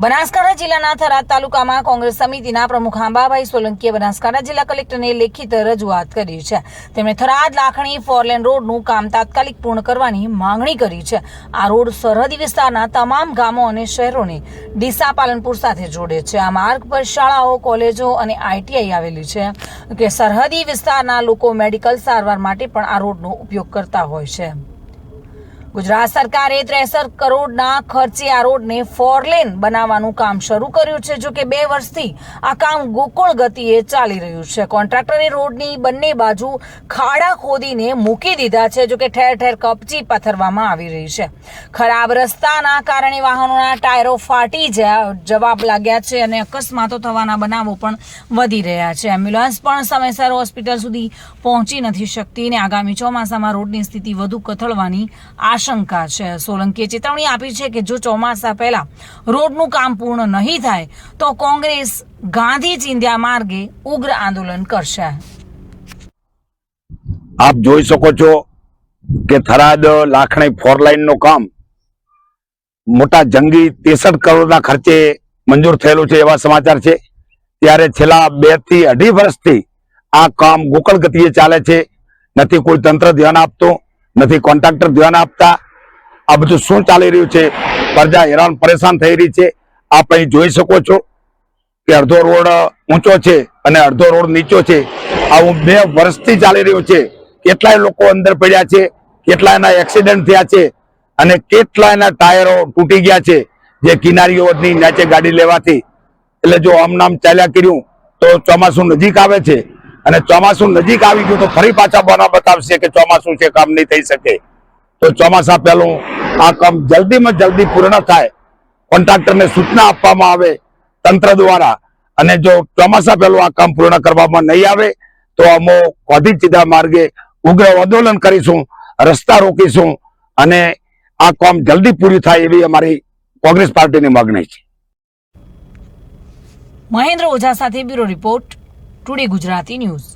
બનાસકાંઠા જિલ્લાના થરાદ તાલુકામાં કોંગ્રેસ સમિતિના પ્રમુખ આંબાભાઈ સોલંકીએ બનાસકાંઠા જિલ્લા કલેક્ટરને લેખિત રજૂઆત કરી છે. તેમણે થરાદ લાખણી ફોરલેન રોડનું કામ તાત્કાલિક પૂર્ણ કરવાની માંગણી કરી છે. આ રોડ સરહદી વિસ્તારના તમામ ગામો અને શહેરોને ડીસા પાલનપુર સાથે જોડે છે. આ માર્ગ પર શાળાઓ, કોલેજો અને આઈટીઆઈ આવેલી છે કે સરહદી વિસ્તારના લોકો મેડિકલ સારવાર માટે પણ આ રોડનો ઉપયોગ કરતા હોય છે. ગુજરાત સરકારે ત્રેસઠ કરોડના ખર્ચે આ રોડને ફોરલેન બનાવવાનું કામ શરૂ કર્યું છે જો કે બે વર્ષથી આ કામ ગોકુળ ગતિએ ચાલી રહ્યું છે. કોન્ટ્રાક્ટરે રોડની બંને બાજુ ખાડા ખોદીને મૂકી દીધા છે જો કે ઠેર ઠેર કપચી પથરવામાં આવી રહી છે. ખરાબ રસ્તાના કારણે વાહનોના ટાયરો ફાટી જવાબ લાગ્યા છે અને અકસ્માતો થવાના બનાવો પણ વધી રહ્યા છે. એમ્બ્યુલન્સ પણ સમયસર હોસ્પિટલ સુધી પહોંચી નથી શકતી અને આગામી ચોમાસામાં રોડની સ્થિતિ વધુ કથળવાની આશંકા છે. સોલંકીએ ચેતવણી આપી છે કે જો ચોમાસા પહેલા રોડનું કામ પૂર્ણ નહીં થાય, તો કોંગ્રેસ ગાંધી ચિંધ્યા માર્ગે ઉગ્ર આંદોલન કરશે. આપ જોઈ શકો છો કે થરાદ લાખણી ફોર લાઈનનું કામ મોટા જંગી ત્રેસઠ કરોડના ખર્ચે મંજૂર થયેલું છે એવા સમાચાર છે. ત્યારે છેલ્લા બેથી અઢી વર્ષથી આ કામ ગોકળ ગતિએ ચાલે છે. નથી કોઈ તંત્ર ધ્યાન આપતું. નથી કોન્ટ્રાક્ટર ધ્યાન આપતા. આ બધું શું ચાલી રહ્યું છે? પ્રજા હેરાન પરેશાન થઈ રહી છે. આપ અહીં જોઈ શકો છો કે અડધો રોડ ઊંચો છે અને અડધો રોડ નીચો છે. આવું બે વર્ષથી ચાલી રહ્યું છે. કેટલાય લોકો અંદર પડ્યા છે, કેટલાયના એક્સિડન્ટ થયા છે અને કેટલાયના ટાયરો તૂટી ગયા છે જે કિનારીઓની નીચે ગાડી લેવાથી. એટલે જો આમ નામ ચાલ્યા કર્યું તો ચોમાસું નજીક આવે છે. અને ચોમાસું નજીક આવી ગયું તો ફરી પાછા બના બતાવશે કે ચોમાસું છે કામ નહીં થઈ શકે. તો ચોમાસા પહેલું આ કામ જલ્દીમાં જલ્દી પૂર્ણ થાય. કોન્ટ્રાક્ટરને સૂચના આપવામાં આવે તંત્ર દ્વારા. અને જો ચોમાસા પહેલું આ કામ પૂર્ણ કરવામાં નહીં આવે, તો અમો ગાંધી સીધા માર્ગે ઉગ્ર આંદોલન કરીશું, રસ્તા રોકીશું અને આ કામ જલ્દી પૂરી થાય એવી અમારી કોંગ્રેસ પાર્ટીની માગણી છે. મહેન્દ્ર ઓઝા સાથે bureau report today Gujarati news